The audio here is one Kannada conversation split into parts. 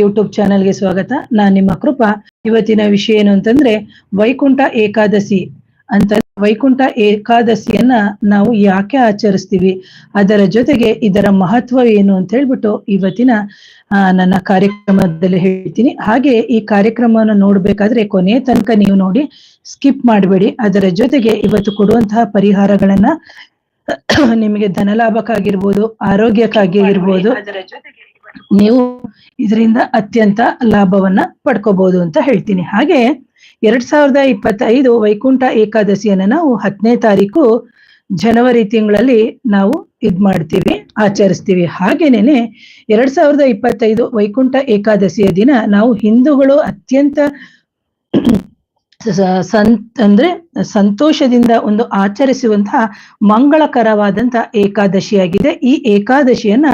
ಯೂಟ್ಯೂಬ್ ಚಾನೆಲ್ಗೆ ಸ್ವಾಗತ. ನಾನ್ ನಿಮ್ಮ ಕೃಪಾ. ಇವತ್ತಿನ ವಿಷಯ ಏನು ಅಂತಂದ್ರೆ, ವೈಕುಂಠ ಏಕಾದಶಿ ಅಂತ. ವೈಕುಂಠ ಏಕಾದಶಿಯನ್ನ ನಾವು ಯಾಕೆ ಆಚರಿಸ್ತೀವಿ? ಅದರ ಜೊತೆಗೆ ಇದರ ಮಹತ್ವ ಏನು ಅಂತ ಹೇಳ್ಬಿಟ್ಟು ಇವತ್ತಿನ ನನ್ನ ಕಾರ್ಯಕ್ರಮದಲ್ಲಿ ಹೇಳ್ತೀನಿ. ಹಾಗೆ ಈ ಕಾರ್ಯಕ್ರಮವನ್ನು ನೋಡ್ಬೇಕಾದ್ರೆ ಕೊನೆ ತನಕ ನೀವು ನೋಡಿ, ಸ್ಕಿಪ್ ಮಾಡಬೇಡಿ. ಅದರ ಜೊತೆಗೆ ಇವತ್ತು ಕೊಡುವಂತಹ ಪರಿಹಾರಗಳನ್ನ, ನಿಮಗೆ ಧನಲಾಭಕ್ಕಾಗಿರ್ಬೋದು ಆರೋಗ್ಯಕ್ಕಾಗಿ ಇರ್ಬೋದು ನೀವು ಇದರಿಂದ ಅತ್ಯಂತ ಲಾಭವನ್ನ ಪಡ್ಕೋಬಹುದು ಅಂತ ಹೇಳ್ತೀನಿ. ಹಾಗೆ ಎರಡ್ ಸಾವಿರದ ಇಪ್ಪತ್ತೈದು ವೈಕುಂಠ ಏಕಾದಶಿಯನ್ನ ನಾವು ಹತ್ತನೇ ತಾರೀಕು ಜನವರಿ ತಿಂಗಳಲ್ಲಿ ನಾವು ಇದ್ ಮಾಡ್ತೀವಿ, ಆಚರಿಸ್ತೀವಿ. ಹಾಗೇನೇನೆ ಎರಡ್ ಸಾವಿರದ ಇಪ್ಪತ್ತೈದು ವೈಕುಂಠ ಏಕಾದಶಿಯ ದಿನ ನಾವು ಹಿಂದೂಗಳು ಅತ್ಯಂತ ಸಂತ್ ಅಂದ್ರೆ ಸಂತೋಷದಿಂದ ಒಂದು ಆಚರಿಸುವಂತಹ ಮಂಗಳಕರವಾದಂತ ಏಕಾದಶಿಯಾಗಿದೆ. ಈ ಏಕಾದಶಿಯನ್ನ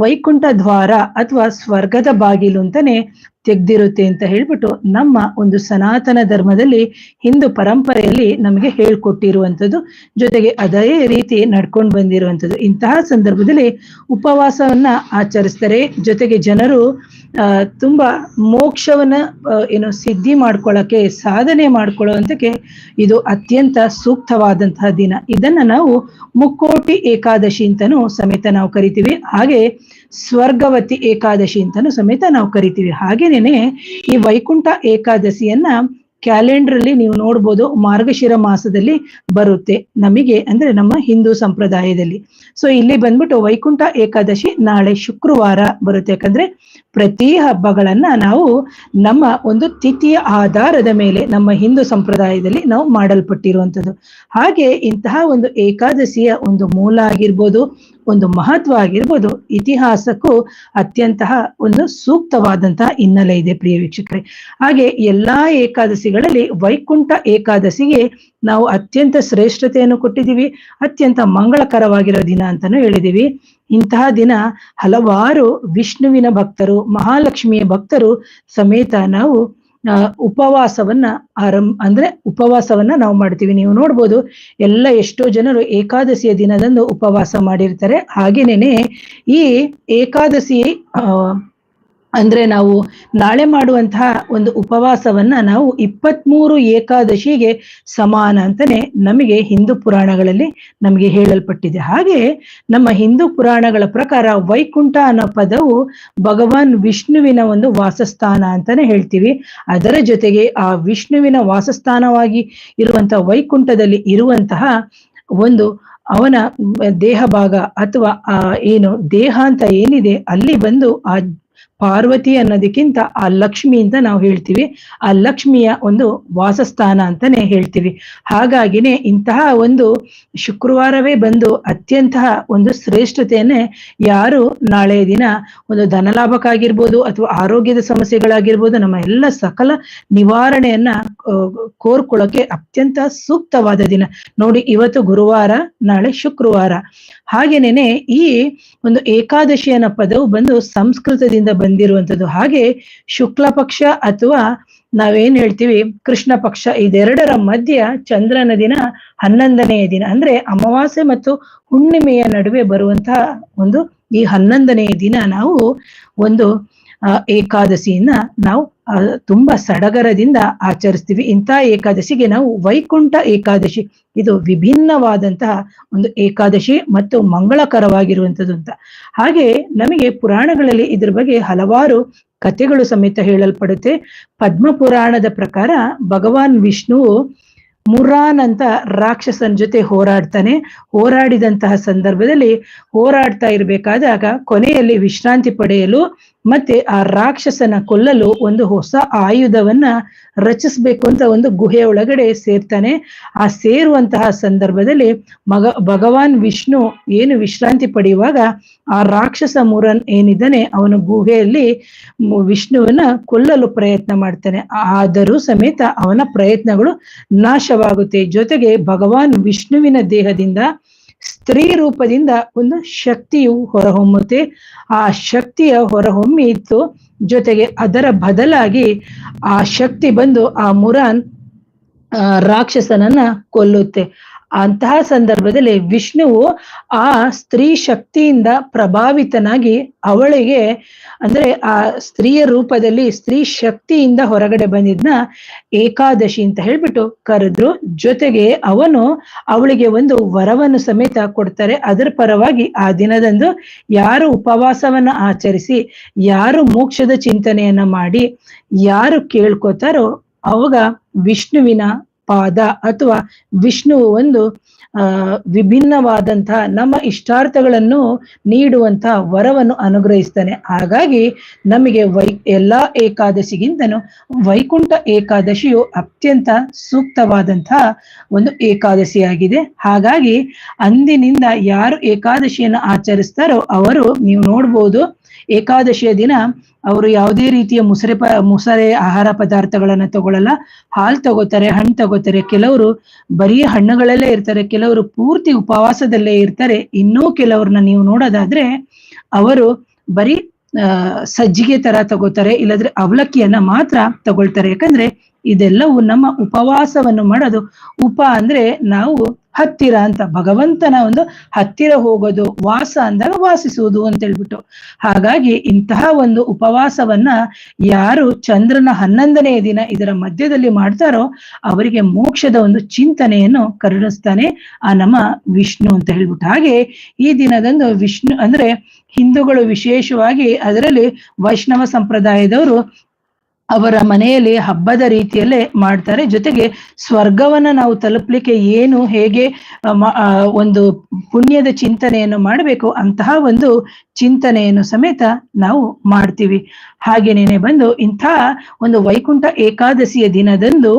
ವೈಕುಂಠ ದ್ವಾರ ಅಥವಾ ಸ್ವರ್ಗದ ಬಾಗಿಲು ಅಂತಾನೆ ತೆಗ್ದಿರುತ್ತೆ ಅಂತ ಹೇಳ್ಬಿಟ್ಟು ನಮ್ಮ ಒಂದು ಸನಾತನ ಧರ್ಮದಲ್ಲಿ ಹಿಂದೂ ಪರಂಪರೆಯಲ್ಲಿ ನಮಗೆ ಹೇಳ್ಕೊಟ್ಟಿರುವಂಥದ್ದು. ಜೊತೆಗೆ ಅದೇ ರೀತಿ ನಡ್ಕೊಂಡು ಬಂದಿರುವಂಥದ್ದು. ಇಂತಹ ಸಂದರ್ಭದಲ್ಲಿ ಉಪವಾಸವನ್ನ ಆಚರಿಸ್ತಾರೆ. ಜೊತೆಗೆ ಜನರು ತುಂಬಾ ಮೋಕ್ಷವನ್ನ ಏನು ಸಿದ್ಧಿ ಮಾಡ್ಕೊಳ್ಳಕ್ಕೆ ಸಾಧನೆ ಮಾಡ್ಕೊಳ್ಳುವಂತಕ್ಕೆ ಇದು ಅತ್ಯಂತ ಸೂಕ್ತವಾದಂತಹ ದಿನ. ಇದನ್ನ ನಾವು ಮುಕ್ಕೋಟಿ ಏಕಾದಶಿ ಅಂತಾನೂ ಸಮೇತ ನಾವು ಕರಿತೀವಿ. ಹಾಗೆ ಸ್ವರ್ಗವತಿ ಏಕಾದಶಿ ಅಂತಾನೂ ಸಮೇತ ನಾವು ಕರಿತೀವಿ. ಹಾಗೇನೇನೆ ಈ ವೈಕುಂಠ ಏಕಾದಶಿಯನ್ನ ಕ್ಯಾಲೆಂಡರ್ ಅಲ್ಲಿ ನೀವು ನೋಡ್ಬೋದು, ಮಾರ್ಗಶಿರ ಮಾಸದಲ್ಲಿ ಬರುತ್ತೆ ನಮಗೆ ಅಂದ್ರೆ ನಮ್ಮ ಹಿಂದೂ ಸಂಪ್ರದಾಯದಲ್ಲಿ. ಸೊ ಇಲ್ಲಿ ಬಂದ್ಬಿಟ್ಟು ವೈಕುಂಠ ಏಕಾದಶಿ ನಾಳೆ ಶುಕ್ರವಾರ ಬರುತ್ತೆ. ಯಾಕಂದ್ರೆ ಪ್ರತಿ ಹಬ್ಬಗಳನ್ನ ನಾವು ನಮ್ಮ ಒಂದು ತಿಥಿಯ ಆಧಾರದ ಮೇಲೆ ನಮ್ಮ ಹಿಂದೂ ಸಂಪ್ರದಾಯದಲ್ಲಿ ನಾವು ಮಾಡಲ್ಪಟ್ಟಿರುವಂಥದ್ದು. ಹಾಗೆ ಇಂತಹ ಒಂದು ಏಕಾದಶಿಯ ಒಂದು ಮೂಲ ಆಗಿರ್ಬೋದು, ಒಂದು ಮಹತ್ವ ಆಗಿರ್ಬೋದು, ಇತಿಹಾಸಕ್ಕೂ ಅತ್ಯಂತ ಒಂದು ಸೂಕ್ತವಾದಂತಹ ಹಿನ್ನೆಲೆ ಇದೆ ಪ್ರಿಯ ವೀಕ್ಷಕರೇ. ಹಾಗೆ ಎಲ್ಲಾ ಏಕಾದಶಿಗಳಲ್ಲಿ ವೈಕುಂಠ ಏಕಾದಶಿಗೆ ನಾವು ಅತ್ಯಂತ ಶ್ರೇಷ್ಠತೆಯನ್ನು ಕೊಟ್ಟಿದ್ದೀವಿ, ಅತ್ಯಂತ ಮಂಗಳಕರವಾಗಿರೋ ದಿನ ಅಂತಾನು ಹೇಳಿದೀವಿ ಇಂತಹ ದಿನ ಹಲವಾರು ವಿಷ್ಣುವಿನ ಭಕ್ತರು, ಮಹಾಲಕ್ಷ್ಮಿಯ ಭಕ್ತರು ಸಮೇತ ನಾವು ಉಪವಾಸವನ್ನ ಆರಂಭ ಅಂದ್ರೆ ಉಪವಾಸವನ್ನ ನಾವು ಮಾಡ್ತೀವಿ. ನೀವು ನೋಡ್ಬೋದು, ಎಲ್ಲ ಎಷ್ಟೋ ಜನರು ಏಕಾದಶಿಯ ದಿನದಂದು ಉಪವಾಸ ಮಾಡಿರ್ತಾರೆ. ಹಾಗೇನೇನೆ ಈ ಏಕಾದಶಿ ಅಂದ್ರೆ ನಾವು ನಾಳೆ ಮಾಡುವಂತಹ ಒಂದು ಉಪವಾಸವನ್ನ ನಾವು ಇಪ್ಪತ್ಮೂರು ಏಕಾದಶಿಗೆ ಸಮಾನ ಅಂತಾನೆ ನಮಗೆ ಹಿಂದೂ ಪುರಾಣಗಳಲ್ಲಿ ನಮಗೆ ಹೇಳಲ್ಪಟ್ಟಿದೆ. ಹಾಗೆ ನಮ್ಮ ಹಿಂದೂ ಪುರಾಣಗಳ ಪ್ರಕಾರ ವೈಕುಂಠ ಅನ್ನೋ ಪದವು ಭಗವಾನ್ ವಿಷ್ಣುವಿನ ಒಂದು ವಾಸಸ್ಥಾನ ಅಂತಾನೆ ಹೇಳ್ತೀವಿ. ಅದರ ಜೊತೆಗೆ ಆ ವಿಷ್ಣುವಿನ ವಾಸಸ್ಥಾನವಾಗಿ ಇರುವಂತಹ ವೈಕುಂಠದಲ್ಲಿ ಇರುವಂತಹ ಒಂದು ಅವನ ದೇಹ ಭಾಗ ಅಥವಾ ಆ ಏನು ದೇಹ ಅಂತ ಏನಿದೆ ಅಲ್ಲಿ ಬಂದು ಆ ಪಾರ್ವತಿ ಅನ್ನೋದಕ್ಕಿಂತ ಆ ಲಕ್ಷ್ಮಿ ಅಂತ ನಾವು ಹೇಳ್ತೀವಿ. ಆ ಲಕ್ಷ್ಮಿಯ ಒಂದು ವಾಸಸ್ಥಾನ ಅಂತಾನೆ ಹೇಳ್ತೀವಿ. ಹಾಗಾಗಿನೇ ಇಂತಹ ಒಂದು ಶುಕ್ರವಾರವೇ ಬಂದು ಅತ್ಯಂತ ಒಂದು ಶ್ರೇಷ್ಠತೆಯನ್ನೇ ಯಾರು ನಾಳೆ ದಿನ ಒಂದು ಧನಲಾಭಕ್ಕಾಗಿರ್ಬೋದು ಅಥವಾ ಆರೋಗ್ಯದ ಸಮಸ್ಯೆಗಳಾಗಿರ್ಬೋದು ನಮ್ಮ ಎಲ್ಲ ಸಕಲ ನಿವಾರಣೆಯನ್ನ ಕೋರ್ಕೊಳ್ಳೋಕೆ ಅತ್ಯಂತ ಸೂಕ್ತವಾದ ದಿನ. ನೋಡಿ, ಇವತ್ತು ಗುರುವಾರ, ನಾಳೆ ಶುಕ್ರವಾರ. ಹಾಗೇನೇನೆ ಈ ಒಂದು ಏಕಾದಶಿ ಅನ್ನೋ ಪದವು ಬಂದು ಸಂಸ್ಕೃತದಿಂದ ಬಂದಿರುವಂತದ್ದು ಹಾಗೆ ಶುಕ್ಲ ಪಕ್ಷ ಅಥವಾ ನಾವೇನ್ ಹೇಳ್ತೀವಿ, ಕೃಷ್ಣ ಪಕ್ಷ, ಇದೆರಡರ ಮಧ್ಯ ಚಂದ್ರನ ದಿನ ಹನ್ನೊಂದನೆಯ ದಿನ. ಅಂದ್ರೆ ಅಮಾವಾಸ್ಯೆ ಮತ್ತು ಹುಣ್ಣಿಮೆಯ ನಡುವೆ ಬರುವಂತಹ ಒಂದು ಈ ಹನ್ನೊಂದನೆಯ ದಿನ ನಾವು ಒಂದು ಏಕಾದಶಿಯನ್ನ ನಾವು ತುಂಬಾ ಸಡಗರದಿಂದ ಆಚರಿಸ್ತೀವಿ. ಇಂತಹ ಏಕಾದಶಿಗೆ ನಾವು ವೈಕುಂಠ ಏಕಾದಶಿ. ಇದು ವಿಭಿನ್ನವಾದಂತಹ ಒಂದು ಏಕಾದಶಿ ಮತ್ತು ಮಂಗಳಕರವಾಗಿರುವಂಥದ್ದು ಅಂತ ಹಾಗೆ ನಮಗೆ ಪುರಾಣಗಳಲ್ಲಿ ಇದ್ರ ಬಗ್ಗೆ ಹಲವಾರು ಕಥೆಗಳು ಸಮೇತ ಹೇಳಲ್ಪಡುತ್ತೆ. ಪದ್ಮ ಪುರಾಣದ ಪ್ರಕಾರ ಭಗವಾನ್ ವಿಷ್ಣುವು ಮುರಾನ್ ಅಂತ ರಾಕ್ಷಸನ ಜೊತೆ ಹೋರಾಡ್ತಾನೆ. ಹೋರಾಡಿದಂತಹ ಸಂದರ್ಭದಲ್ಲಿ ಹೋರಾಡ್ತಾ ಇರಬೇಕಾದಾಗ ಕೊನೆಯಲ್ಲಿ ವಿಶ್ರಾಂತಿ ಪಡೆಯಲು ಮತ್ತೆ ಆ ರಾಕ್ಷಸನ ಕೊಲ್ಲಲು ಒಂದು ಹೊಸ ಆಯುಧವನ್ನ ರಚಿಸ್ಬೇಕು ಅಂತ ಒಂದು ಗುಹೆ ಒಳಗಡೆ ಸೇರ್ತಾನೆ. ಆ ಸೇರುವಂತಹ ಸಂದರ್ಭದಲ್ಲಿ ಮಗ, ಭಗವಾನ್ ವಿಷ್ಣು ಏನು ವಿಶ್ರಾಂತಿ ಪಡೆಯುವಾಗ ಆ ರಾಕ್ಷಸ ಮುರನ್ ಏನಿದ್ದಾನೆ, ಅವನ ಗುಹೆಯಲ್ಲಿ ವಿಷ್ಣುವನ್ನ ಕೊಲ್ಲಲು ಪ್ರಯತ್ನ ಮಾಡ್ತಾನೆ. ಆದರೂ ಸಮೇತ ಅವನ ಪ್ರಯತ್ನಗಳು ನಾಶವಾಗುತ್ತೆ. ಜೊತೆಗೆ ಭಗವಾನ್ ವಿಷ್ಣುವಿನ ದೇಹದಿಂದ ಸ್ತ್ರೀ ರೂಪದಿಂದ ಒಂದು ಶಕ್ತಿಯು ಹೊರಹೊಮ್ಮುತ್ತೆ. ಆ ಶಕ್ತಿಯ ಹೊರಹೊಮ್ಮಿತ್ತು. ಜೊತೆಗೆ ಅದರ ಬದಲಾಗಿ ಆ ಶಕ್ತಿ ಬಂದು ಆ ಮುರಾನ್ ರಾಕ್ಷಸನನ್ನ ಕೊಲ್ಲುತ್ತೆ. ಅಂತಹ ಸಂದರ್ಭದಲ್ಲಿ ವಿಷ್ಣುವು ಆ ಸ್ತ್ರೀ ಶಕ್ತಿಯಿಂದ ಪ್ರಭಾವಿತನಾಗಿ ಅವಳಿಗೆ, ಅಂದ್ರೆ ಆ ಸ್ತ್ರೀಯ ರೂಪದಲ್ಲಿ ಸ್ತ್ರೀ ಶಕ್ತಿಯಿಂದ ಹೊರಗಡೆ ಬಂದಿದ್ನ ಏಕಾದಶಿ ಅಂತ ಹೇಳ್ಬಿಟ್ಟು ಕರೆದ್ರು. ಜೊತೆಗೆ ಅವನು ಅವಳಿಗೆ ಒಂದು ವರವನ್ನು ಸಮೇತ ಕೊಡ್ತಾರೆ. ಅದರ ಪರವಾಗಿ ಆ ದಿನದಂದು ಯಾರು ಉಪವಾಸವನ್ನ ಆಚರಿಸಿ, ಯಾರು ಮೋಕ್ಷದ ಚಿಂತನೆಯನ್ನ ಮಾಡಿ, ಯಾರು ಕೇಳ್ಕೋತಾರೋ ಅವಾಗ ವಿಷ್ಣುವಿನ ಪಾದ ಅಥವಾ ವಿಷ್ಣುವು ಒಂದು, ಆ ವಿಭಿನ್ನವಾದಂತಹ ನಮ್ಮ ಇಷ್ಟಾರ್ಥಗಳನ್ನು ನೀಡುವಂತಹ ವರವನ್ನು ಅನುಗ್ರಹಿಸ್ತಾನೆ ಹಾಗಾಗಿ ನಮಗೆ ವೈ, ಎಲ್ಲಾ ಏಕಾದಶಿಗಿಂತನೂ ವೈಕುಂಠ ಏಕಾದಶಿಯು ಅತ್ಯಂತ ಸೂಕ್ತವಾದಂತಹ ಒಂದು ಏಕಾದಶಿಯಾಗಿದೆ. ಹಾಗಾಗಿ ಅಂದಿನಿಂದ ಯಾರು ಏಕಾದಶಿಯನ್ನು ಆಚರಿಸ್ತಾರೋ ಅವರು ನೀವು ನೋಡ್ಬೋದು, ಏಕಾದಶಿಯ ದಿನ ಅವರು ಯಾವುದೇ ರೀತಿಯ ಮುಸರೆ ಪ, ಮುಸರೆ ಆಹಾರ ಪದಾರ್ಥಗಳನ್ನ ತಗೊಳ್ಳಲ್ಲ ಹಾಲು ತಗೋತಾರೆ, ಹಣ್ಣು ತಗೋತಾರೆ. ಕೆಲವರು ಬರೀ ಹಣ್ಣುಗಳಲ್ಲೇ ಇರ್ತಾರೆ, ಕೆಲವರು ಪೂರ್ತಿ ಉಪವಾಸದಲ್ಲೇ ಇರ್ತಾರೆ. ಇನ್ನೂ ಕೆಲವ್ರನ್ನ ನೀವು ನೋಡೋದಾದ್ರೆ ಅವರು ಬರೀ ಸಜ್ಜಿಗೆ ತರ ತಗೋತಾರೆ, ಇಲ್ಲದ್ರೆ ಅವಲಕ್ಕಿಯನ್ನ ಮಾತ್ರ ತಗೊಳ್ತಾರೆ. ಯಾಕಂದ್ರೆ ಇದೆಲ್ಲವೂ ನಮ್ಮ ಉಪವಾಸವನ್ನು ಮಾಡೋದು. ಉಪ ಅಂದ್ರೆ ನಾವು ಹತ್ತಿರ ಅಂತ, ಭಗವಂತನ ಒಂದು ಹತ್ತಿರ ಹೋಗೋದು, ವಾಸ ಅಂದಾಗ ವಾಸಿಸುವುದು ಅಂತ ಹೇಳ್ಬಿಟ್ಟು ಹಾಗಾಗಿ ಇಂತಹ ಒಂದು ಉಪವಾಸವನ್ನ ಯಾರು ಚಂದ್ರನ ಹನ್ನೊಂದನೆಯ ದಿನ ಇದರ ಮಧ್ಯದಲ್ಲಿ ಮಾಡ್ತಾರೋ ಅವರಿಗೆ ಮೋಕ್ಷದ ಒಂದು ಚಿಂತನೆಯನ್ನು ಕರುಣಿಸ್ತಾನೆ ಆ ನಮ್ಮ ವಿಷ್ಣು ಅಂತ ಹೇಳ್ಬಿಟ್ಟು. ಹಾಗೆ ಈ ದಿನದಂದು ವಿಷ್ಣು ಅಂದ್ರೆ ಹಿಂದೂಗಳು ವಿಶೇಷವಾಗಿ ಅದರಲ್ಲಿ ವೈಷ್ಣವ ಸಂಪ್ರದಾಯದವರು ಅವರ ಮನೆಯಲ್ಲಿ ಹಬ್ಬದ ರೀತಿಯಲ್ಲೇ ಮಾಡ್ತಾರೆ. ಜೊತೆಗೆ ಸ್ವರ್ಗವನ್ನ ನಾವು ತಲುಪಲಿಕ್ಕೆ ಏನು ಹೇಗೆ ಒಂದು ಪುಣ್ಯದ ಚಿಂತನೆಯನ್ನು ಮಾಡಬೇಕು ಅಂತಹ ಒಂದು ಚಿಂತನೆಯನ್ನು ಸಮೇತ ನಾವು ಮಾಡ್ತೀವಿ. ಹಾಗೆನೇನೆ ಬಂದು ಇಂಥ ಒಂದು ವೈಕುಂಠ ಏಕಾದಶಿಯ ದಿನದಂದು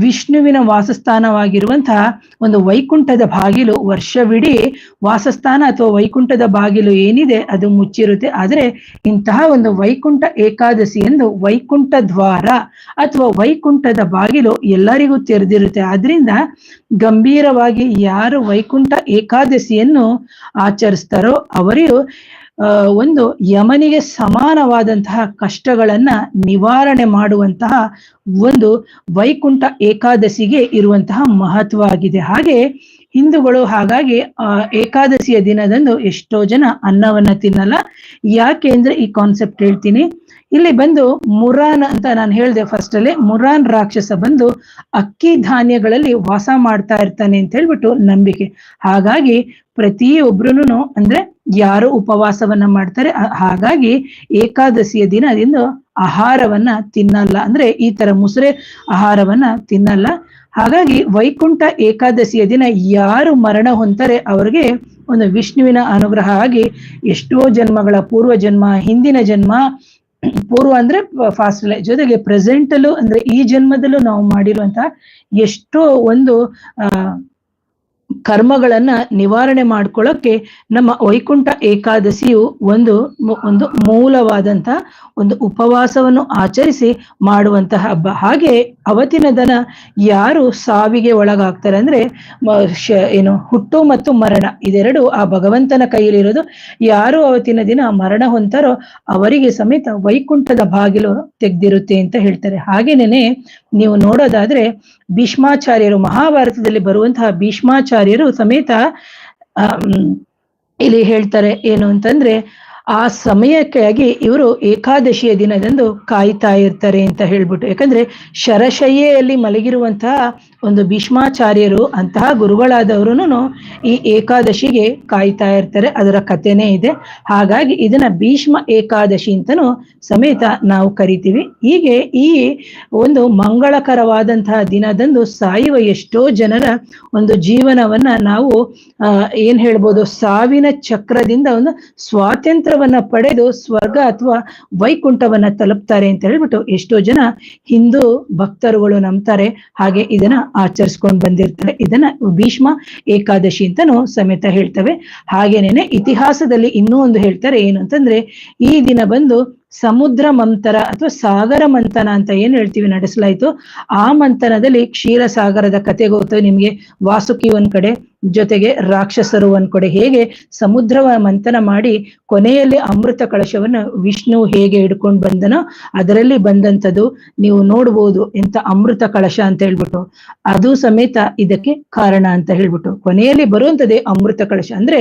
ವಿಷ್ಣುವಿನ ವಾಸಸ್ಥಾನವಾಗಿರುವಂತಹ ಒಂದು ವೈಕುಂಠದ ಬಾಗಿಲು ವರ್ಷವಿಡೀ ವಾಸಸ್ಥಾನ ಅಥವಾ ವೈಕುಂಠದ ಬಾಗಿಲು ಏನಿದೆ ಅದು ಮುಚ್ಚಿರುತ್ತೆ. ಆದರೆ ಇಂತಹ ಒಂದು ವೈಕುಂಠ ಏಕಾದಶಿ ಎಂದು ವೈಕುಂಠ ದ್ವಾರ ಅಥವಾ ವೈಕುಂಠದ ಬಾಗಿಲು ಎಲ್ಲರಿಗೂ ತೆರೆದಿರುತ್ತೆ. ಆದ್ರಿಂದ ಗಂಭೀರವಾಗಿ ಯಾರು ವೈಕುಂಠ ಏಕಾದಶಿಯನ್ನು ಆಚರಿಸ್ತಾರೋ ಅವರಿಗೂ ಒಂದು ಯಮನಿಗೆ ಸಮಾನವಾದಂತಹ ಕಷ್ಟಗಳನ್ನ ನಿವಾರಣೆ ಮಾಡುವಂತಹ ಒಂದು ವೈಕುಂಠ ಏಕಾದಶಿಗೆ ಇರುವಂತಹ ಮಹತ್ವ ಆಗಿದೆ ಹಾಗೆ ಹಿಂದೂಗಳು ಹಾಗಾಗಿ ಆ ಏಕಾದಶಿಯ ದಿನದಂದು ಎಷ್ಟೋ ಜನ ಅನ್ನವನ್ನ ತಿನ್ನಲ್ಲ. ಯಾಕೆ ಅಂದ್ರೆ ಈ ಕಾನ್ಸೆಪ್ಟ್ ಹೇಳ್ತೀನಿ. ಇಲ್ಲಿ ಬಂದು ಮುರಾನ್ ಅಂತ ನಾನು ಹೇಳಿದೆ ಫಸ್ಟ್ ಅಲ್ಲಿ. ಮುರಾನ್ ರಾಕ್ಷಸ ಬಂದು ಅಕ್ಕಿ ಧಾನ್ಯಗಳಲ್ಲಿ ವಾಸ ಮಾಡ್ತಾ ಇರ್ತಾನೆ ಅಂತ ಹೇಳ್ಬಿಟ್ಟು ನಂಬಿಕೆ. ಹಾಗಾಗಿ ಪ್ರತಿಯೊಬ್ರು ಅಂದ್ರೆ ಯಾರು ಉಪವಾಸವನ್ನ ಮಾಡ್ತಾರೆ ಹಾಗಾಗಿ ಏಕಾದಶಿಯ ದಿನದಿಂದ ಆಹಾರವನ್ನ ತಿನ್ನಲ್ಲ. ಅಂದ್ರೆ ಈ ತರ ಮುಸುರೆ ಆಹಾರವನ್ನ ತಿನ್ನಲ್ಲ. ಹಾಗಾಗಿ ವೈಕುಂಠ ಏಕಾದಶಿಯ ದಿನ ಯಾರು ಮರಣ ಹೊಂತಾರೆ ಅವ್ರಿಗೆ ಒಂದು ವಿಷ್ಣುವಿನ ಅನುಗ್ರಹ ಆಗಿ ಎಷ್ಟೋ ಜನ್ಮಗಳ ಪೂರ್ವ ಜನ್ಮ ಹಿಂದಿನ ಜನ್ಮ ಪೂರ್ವ ಅಂದ್ರೆ ಫಾಸ್ಟ್ ಜೊತೆಗೆ ಪ್ರೆಸೆಂಟ್ ಅಲ್ಲೂ ಅಂದ್ರೆ ಈ ಜನ್ಮದಲ್ಲೂ ನಾವು ಮಾಡಿರುವಂತಹ ಎಷ್ಟೋ ಒಂದು ಆ ಕರ್ಮಗಳನ್ನ ನಿವಾರಣೆ ಮಾಡ್ಕೊಳ್ಳೋಕೆ ನಮ್ಮ ವೈಕುಂಠ ಏಕಾದಶಿಯು ಒಂದು ಒಂದು ಮೂಲವಾದಂತ ಒಂದು ಉಪವಾಸವನ್ನು ಆಚರಿಸಿ ಮಾಡುವಂತಹ ಹಬ್ಬ. ಹಾಗೆ ಅವತ್ತಿನ ದನ ಯಾರು ಸಾವಿಗೆ ಒಳಗಾಗ್ತಾರೆ ಅಂದ್ರೆ ಏನು ಹುಟ್ಟು ಮತ್ತು ಮರಣ, ಇದೆರಡು ಆ ಭಗವಂತನ ಕೈಯಲ್ಲಿರೋದು. ಯಾರು ಅವತ್ತಿನ ದಿನ ಮರಣ ಹೊಂತಾರೋ ಅವರಿಗೆ ಸಮೇತ ವೈಕುಂಠದ ಬಾಗಿಲು ತೆಗ್ದಿರುತ್ತೆ ಅಂತ ಹೇಳ್ತಾರೆ. ಹಾಗೇನೇನೆ, ನೀವು ನೋಡೋದಾದ್ರೆ ಭೀಷ್ಮಾಚಾರ್ಯರು ಮಹಾಭಾರತದಲ್ಲಿ ಬರುವಂತಹ ಭೀಷ್ಮಾಚಾರ್ಯರು ಸಮೇತ ಇಲ್ಲಿ ಹೇಳ್ತಾರೆ ಏನು ಅಂತಂದ್ರೆ ಆ ಸಮಯಕ್ಕಾಗಿ ಇವರು ಏಕಾದಶಿಯ ದಿನದಂದು ಕಾಯ್ತಾ ಇರ್ತಾರೆ ಅಂತ ಹೇಳ್ಬಿಟ್ಟು. ಯಾಕಂದ್ರೆ ಶರಶಯ್ಯೆಯಲ್ಲಿ ಮಲಗಿರುವಂತಹ ಒಂದು ಭೀಷ್ಮಾಚಾರ್ಯರು, ಅಂತಹ ಗುರುಗಳಾದವರು ಈ ಏಕಾದಶಿಗೆ ಕಾಯ್ತಾ ಇರ್ತಾರೆ. ಅದರ ಕಥೆನೇ ಇದೆ. ಹಾಗಾಗಿ ಇದನ್ನ ಭೀಷ್ಮ ಏಕಾದಶಿ ಅಂತನೂ ಸಮೇತ ನಾವು ಕರಿತೀವಿ. ಹೀಗೆ ಈ ಒಂದು ಮಂಗಳಕರವಾದಂತಹ ದಿನದಂದು ಸಾಯುವ ಎಷ್ಟೋ ಜನರ ಒಂದು ಜೀವನವನ್ನ ನಾವು ಏನ್ ಹೇಳ್ಬೋದು, ಸಾವಿನ ಚಕ್ರದಿಂದ ಒಂದು ಸ್ವಾತಂತ್ರ್ಯವನ್ನ ಪಡೆದು ಸ್ವರ್ಗ ಅಥವಾ ವೈಕುಂಠವನ್ನ ತಲುಪ್ತಾರೆ ಅಂತ ಹೇಳ್ಬಿಟ್ಟು ಎಷ್ಟೋ ಜನ ಹಿಂದೂ ಭಕ್ತರುಗಳು ನಂಬ್ತಾರೆ. ಹಾಗೆ ಇದನ್ನ ಆಚರಿಸ್ಕೊಂಡು ಬಂದಿರ್ತಾರೆ. ಇದನ್ನ ಭೀಷ್ಮ ಏಕಾದಶಿ ಅಂತಾನು ಸಮೇತ ಹೇಳ್ತವೆ. ಹಾಗೇನೇನೆ ಇತಿಹಾಸದಲ್ಲಿ ಇನ್ನೂ ಒಂದು ಹೇಳ್ತಾರೆ ಏನು ಅಂತಂದ್ರೆ ಈ ದಿನ ಬಂದು ಸಮುದ್ರ ಮಂಥರ ಅಥವಾ ಸಾಗರ ಮಂಥನ ಅಂತ ಏನ್ ಹೇಳ್ತೀವಿ ನಡೆಸಲಾಯಿತು? ಆ ಮಂಥನದಲ್ಲಿ ಕ್ಷೀರ ಸಾಗರದ ಕತೆ ಗೊತ್ತು ನಿಮ್ಗೆ? ವಾಸುಕಿ ಒಂದ್ ಕಡೆ ಜೊತೆಗೆ ರಾಕ್ಷಸರು ಒಂದ್ ಕಡೆ ಹೇಗೆ ಸಮುದ್ರವ ಮಂಥನ ಮಾಡಿ ಕೊನೆಯಲ್ಲಿ ಅಮೃತ ಕಳಶವನ್ನು ವಿಷ್ಣು ಹೇಗೆ ಹಿಡ್ಕೊಂಡು ಬಂದನೋ ಅದರಲ್ಲಿ ಬಂದಂಥದ್ದು ನೀವು ನೋಡ್ಬೋದು ಎಂತ ಅಮೃತ ಕಳಶ ಅಂತ ಹೇಳ್ಬಿಟ್ಟು. ಅದು ಸಮೇತ ಇದಕ್ಕೆ ಕಾರಣ ಅಂತ ಹೇಳ್ಬಿಟ್ಟು. ಕೊನೆಯಲ್ಲಿ ಬರುವಂತದ್ದೇ ಅಮೃತ ಕಳಶ ಅಂದ್ರೆ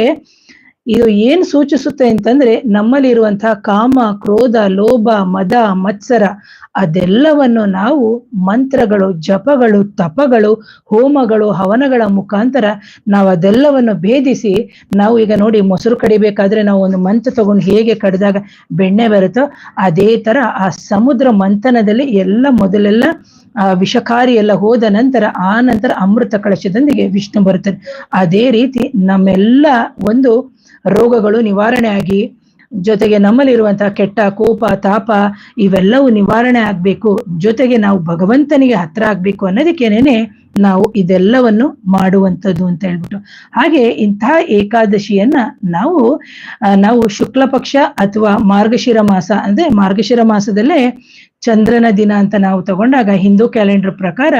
ಇದು ಏನ್ ಸೂಚಿಸುತ್ತೆ ಅಂತಂದ್ರೆ ನಮ್ಮಲ್ಲಿರುವಂತಹ ಕಾಮ, ಕ್ರೋಧ, ಲೋಭ, ಮದ, ಮತ್ಸರ ಅದೆಲ್ಲವನ್ನು ನಾವು ಮಂತ್ರಗಳು, ಜಪಗಳು, ತಪಗಳು, ಹೋಮಗಳು, ಹವನಗಳ ಮುಖಾಂತರ ನಾವು ಅದೆಲ್ಲವನ್ನು ಭೇದಿಸಿ ನಾವು ಈಗ ನೋಡಿ ಮೊಸರು ಕಡಿಬೇಕಾದ್ರೆ ನಾವು ಒಂದು ಮಂತ್ರ ತಗೊಂಡು ಹೇಗೆ ಕಡಿದಾಗ ಬೆಣ್ಣೆ ಬರುತ್ತೋ ಅದೇ ತರ ಆ ಸಮುದ್ರ ಮಂಥನದಲ್ಲಿ ಎಲ್ಲ ಮೊದಲೆಲ್ಲ ಆ ವಿಷಕಾರಿ ಎಲ್ಲ ಹೋದ ನಂತರ ಆ ನಂತರ ಅಮೃತ ಕಳಶದೊಂದಿಗೆ ವಿಷ್ಣು ಬರುತ್ತದೆ ಅದೇ ರೀತಿ ನಮ್ಮೆಲ್ಲ ಒಂದು ರೋಗಗಳು ನಿವಾರಣೆ ಆಗಿ ಜೊತೆಗೆ ನಮ್ಮಲ್ಲಿರುವಂತಹ ಕೆಟ್ಟ ಕೋಪ, ತಾಪ ಇವೆಲ್ಲವೂ ನಿವಾರಣೆ ಆಗ್ಬೇಕು. ಜೊತೆಗೆ ನಾವು ಭಗವಂತನಿಗೆ ಹತ್ರ ಆಗ್ಬೇಕು ಅನ್ನೋದಕ್ಕೇನೆ ನಾವು ಇದೆಲ್ಲವನ್ನು ಮಾಡುವಂಥದ್ದು ಅಂತ ಹೇಳ್ಬಿಟ್ಟು. ಹಾಗೆ ಇಂತಹ ಏಕಾದಶಿಯನ್ನ ನಾವು ನಾವು ಶುಕ್ಲ ಪಕ್ಷ ಅಥವಾ ಮಾರ್ಗಶಿರ ಮಾಸ, ಅಂದ್ರೆ ಮಾರ್ಗಶಿರ ಮಾಸದಲ್ಲೇ ಚಂದ್ರನ ದಿನ ಅಂತ ನಾವು ತಗೊಂಡಾಗ ಹಿಂದೂ ಕ್ಯಾಲೆಂಡರ್ ಪ್ರಕಾರ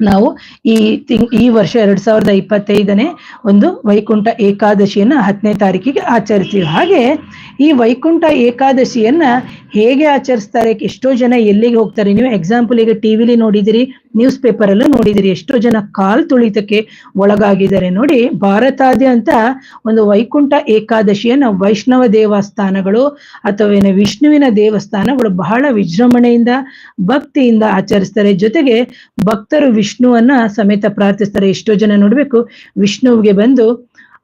ನಾವು ಈ ತಿಂಗ್, ಈ ವರ್ಷ ಎರಡ್ ಸಾವಿರದ ಇಪ್ಪತ್ತೈದನೇ ಒಂದು ವೈಕುಂಠ ಏಕಾದಶಿಯನ್ನ ಹತ್ತನೇ ತಾರೀಕಿಗೆ ಆಚರಿಸ್ತೀವಿ. ಹಾಗೆ ಈ ವೈಕುಂಠ ಏಕಾದಶಿಯನ್ನ ಹೇಗೆ ಆಚರಿಸ್ತಾರೆ, ಎಷ್ಟೋ ಜನ ಎಲ್ಲಿಗೆ ಹೋಗ್ತಾರೆ, ನೀವು ಎಕ್ಸಾಂಪಲ್ ಈಗ ಟಿವಿಲಿ ನೋಡಿದಿರಿ ನ್ಯೂಸ್ ಪೇಪರ್ ಅಲ್ಲೂ ನೋಡಿದಿರಿ, ಎಷ್ಟೋ ಜನ ಕಾಲ್ ತುಳಿತಕ್ಕೆ ಒಳಗಾಗಿದ್ದಾರೆ. ನೋಡಿ, ಭಾರತಾದ್ಯಂತ ಒಂದು ವೈಕುಂಠ ಏಕಾದಶಿಯನ್ನ ವೈಷ್ಣವ ದೇವಸ್ಥಾನಗಳು ಅಥವಾ ಏನು ವಿಷ್ಣುವಿನ ದೇವಸ್ಥಾನಗಳು ಬಹಳ ವಿಜೃಂಭಣೆಯಿಂದ, ಭಕ್ತಿಯಿಂದ ಆಚರಿಸ್ತಾರೆ. ಜೊತೆಗೆ ಭಕ್ತರು ವಿಷ್ಣುವನ್ನ ಸಮೇತ ಪ್ರಾರ್ಥಿಸ್ತಾರೆ. ಎಷ್ಟೋ ಜನ ನೋಡ್ಬೇಕು, ವಿಷ್ಣುವಿಗೆ ಬಂದು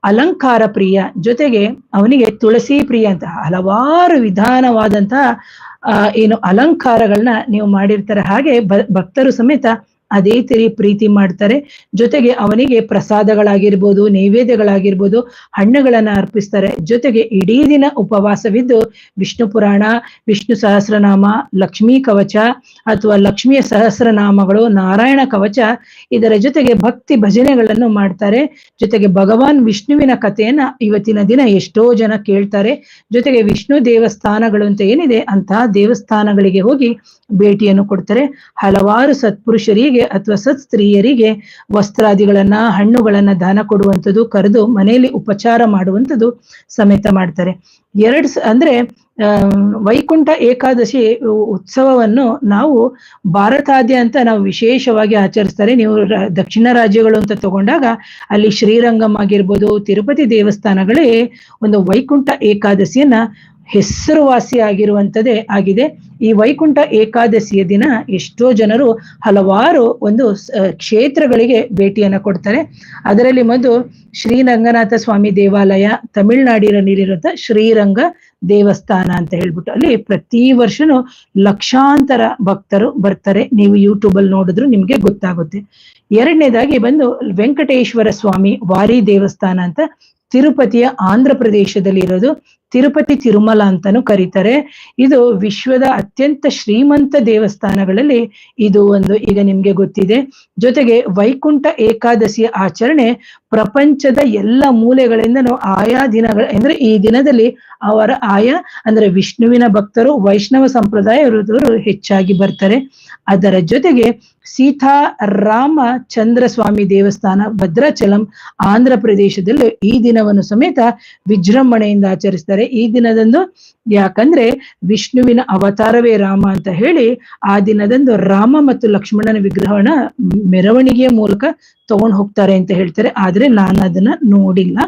ಅಲಂಕಾರ ಪ್ರಿಯ ಜೊತೆಗೆ ಅವನಿಗೆ ತುಳಸಿ ಪ್ರಿಯ ಅಂತ ಹಲವಾರು ವಿಧಾನವಾದಂತಹ ಏನು ಅಲಂಕಾರಗಳನ್ನ ನೀವು ಮಾಡಿರ್ತಾರೆ. ಹಾಗೆ ಭಕ್ತರು ಸಮೇತ ಅದೇ ತೆರಿ ಪ್ರೀತಿ ಮಾಡ್ತಾರೆ. ಜೊತೆಗೆ ಅವನಿಗೆ ಪ್ರಸಾದಗಳಾಗಿರ್ಬೋದು, ನೈವೇದ್ಯಗಳಾಗಿರ್ಬೋದು, ಹಣ್ಣುಗಳನ್ನ ಅರ್ಪಿಸ್ತಾರೆ. ಜೊತೆಗೆ ಇಡೀ ದಿನ ಉಪವಾಸವಿದ್ದು ವಿಷ್ಣು ಪುರಾಣ, ವಿಷ್ಣು ಸಹಸ್ರನಾಮ, ಲಕ್ಷ್ಮೀ ಕವಚ ಅಥವಾ ಲಕ್ಷ್ಮಿಯ ಸಹಸ್ರನಾಮಗಳು, ನಾರಾಯಣ ಕವಚ ಇದರ ಜೊತೆಗೆ ಭಕ್ತಿ ಭಜನೆಗಳನ್ನು ಮಾಡ್ತಾರೆ. ಜೊತೆಗೆ ಭಗವಾನ್ ವಿಷ್ಣುವಿನ ಕಥೆಯನ್ನ ಇವತ್ತಿನ ದಿನ ಎಷ್ಟೋ ಜನ ಕೇಳ್ತಾರೆ. ಜೊತೆಗೆ ವಿಷ್ಣು ದೇವಸ್ಥಾನಗಳು ಅಂತ ಏನಿದೆ ಅಂತಹ ದೇವಸ್ಥಾನಗಳಿಗೆ ಹೋಗಿ ಭೇಟಿಯನ್ನು ಕೊಡ್ತಾರೆ. ಹಲವಾರು ಸತ್ಪುರುಷರಿಗೆ ಅಥವಾ ಸತ್ ಸ್ತ್ರೀಯರಿಗೆ ವಸ್ತ್ರಾದಿಗಳನ್ನ, ಹಣ್ಣುಗಳನ್ನ ದಾನ ಕೊಡುವಂಥದ್ದು, ಕರೆದು ಮನೆಯಲ್ಲಿ ಉಪಚಾರ ಮಾಡುವಂಥದ್ದು ಸಮೇತ ಮಾಡ್ತಾರೆ. ಎರಡ್ ಅಂದ್ರೆ ವೈಕುಂಠ ಏಕಾದಶಿ ಉತ್ಸವವನ್ನು ನಾವು ಭಾರತಾದ್ಯಂತ ನಾವು ವಿಶೇಷವಾಗಿ ಆಚರಿಸ್ತಾರೆ. ನೀವು ದಕ್ಷಿಣ ರಾಜ್ಯಗಳು ಅಂತ ತಗೊಂಡಾಗ ಅಲ್ಲಿ ಶ್ರೀರಂಗಂ ಆಗಿರ್ಬೋದು, ತಿರುಪತಿ ದೇವಸ್ಥಾನಗಳೇ ಒಂದು ವೈಕುಂಠ ಏಕಾದಶಿಯನ್ನ ಹೆಸರುವಾಸಿ ಆಗಿರುವಂಥದ್ದೇ ಆಗಿದೆ. ಈ ವೈಕುಂಠ ಏಕಾದಶಿಯ ದಿನ ಎಷ್ಟೋ ಜನರು ಹಲವಾರು ಒಂದು ಕ್ಷೇತ್ರಗಳಿಗೆ ಭೇಟಿಯನ್ನ ಕೊಡ್ತಾರೆ. ಅದರಲ್ಲಿ ಮೊದಲು ಶ್ರೀರಂಗನಾಥ ಸ್ವಾಮಿ ದೇವಾಲಯ ತಮಿಳ್ನಾಡಿನಲ್ಲಿರುವಂತ ಶ್ರೀರಂಗ ದೇವಸ್ಥಾನ ಅಂತ ಹೇಳ್ಬಿಟ್ಟು ಅಲ್ಲಿ ಪ್ರತಿ ವರ್ಷನೂ ಲಕ್ಷಾಂತರ ಭಕ್ತರು ಬರ್ತಾರೆ. ನೀವು ಯೂಟ್ಯೂಬ್ ಅಲ್ಲಿ ನೋಡಿದ್ರು ನಿಮ್ಗೆ ಗೊತ್ತಾಗುತ್ತೆ. ಎರಡನೇದಾಗಿ ಬಂದು ವೆಂಕಟೇಶ್ವರ ಸ್ವಾಮಿ ವಾರಿ ದೇವಸ್ಥಾನ ಅಂತ ತಿರುಪತಿಯ ಆಂಧ್ರ ಪ್ರದೇಶದಲ್ಲಿ ಇರೋದು. ತಿರುಪತಿ ತಿರುಮಲ ಅಂತಾನು ಕರೀತಾರೆ. ಇದು ವಿಶ್ವದ ಅತ್ಯಂತ ಶ್ರೀಮಂತ ದೇವಸ್ಥಾನಗಳಲ್ಲಿ ಇದು ಒಂದು. ಈಗ ನಿಮ್ಗೆ ಗೊತ್ತಿದೆ. ಜೊತೆಗೆ ವೈಕುಂಠ ಏಕಾದಶಿಯ ಆಚರಣೆ ಪ್ರಪಂಚದ ಎಲ್ಲ ಮೂಲೆಗಳಿಂದನೂ ಆಯಾ ದಿನಗಳ, ಅಂದ್ರೆ ಈ ದಿನದಲ್ಲಿ ಅವರ ಆಯಾ, ಅಂದ್ರೆ ವಿಷ್ಣುವಿನ ಭಕ್ತರು, ವೈಷ್ಣವ ಸಂಪ್ರದಾಯ ಇರುವವರು ಹೆಚ್ಚಾಗಿ ಬರ್ತಾರೆ. ಅದರ ಜೊತೆಗೆ ಸೀತಾ ರಾಮ ಚಂದ್ರ ಸ್ವಾಮಿ ದೇವಸ್ಥಾನ ಭದ್ರಾಚಲಂ ಆಂಧ್ರ ಪ್ರದೇಶದಲ್ಲೂ ಈ ದಿನವನ್ನು ಸಮೇತ ವಿಜೃಂಭಣೆಯಿಂದ ಆಚರಿಸ್ತಾರೆ. ಈ ದಿನದಂದು ಯಾಕಂದ್ರೆ ವಿಷ್ಣುವಿನ ಅವತಾರವೇ ರಾಮ ಅಂತ ಹೇಳಿ ಆ ದಿನದಂದು ರಾಮ ಮತ್ತು ಲಕ್ಷ್ಮಣನ ವಿಗ್ರಹವನ್ನ ಮೆರವಣಿಗೆಯ ಮೂಲಕ ತಗೊಂಡು ಹೋಗ್ತಾರೆ ಅಂತ ಹೇಳ್ತಾರೆ. ಆದ್ರೆ ನಾನು ಅದನ್ನ ನೋಡಿಲ್ಲ.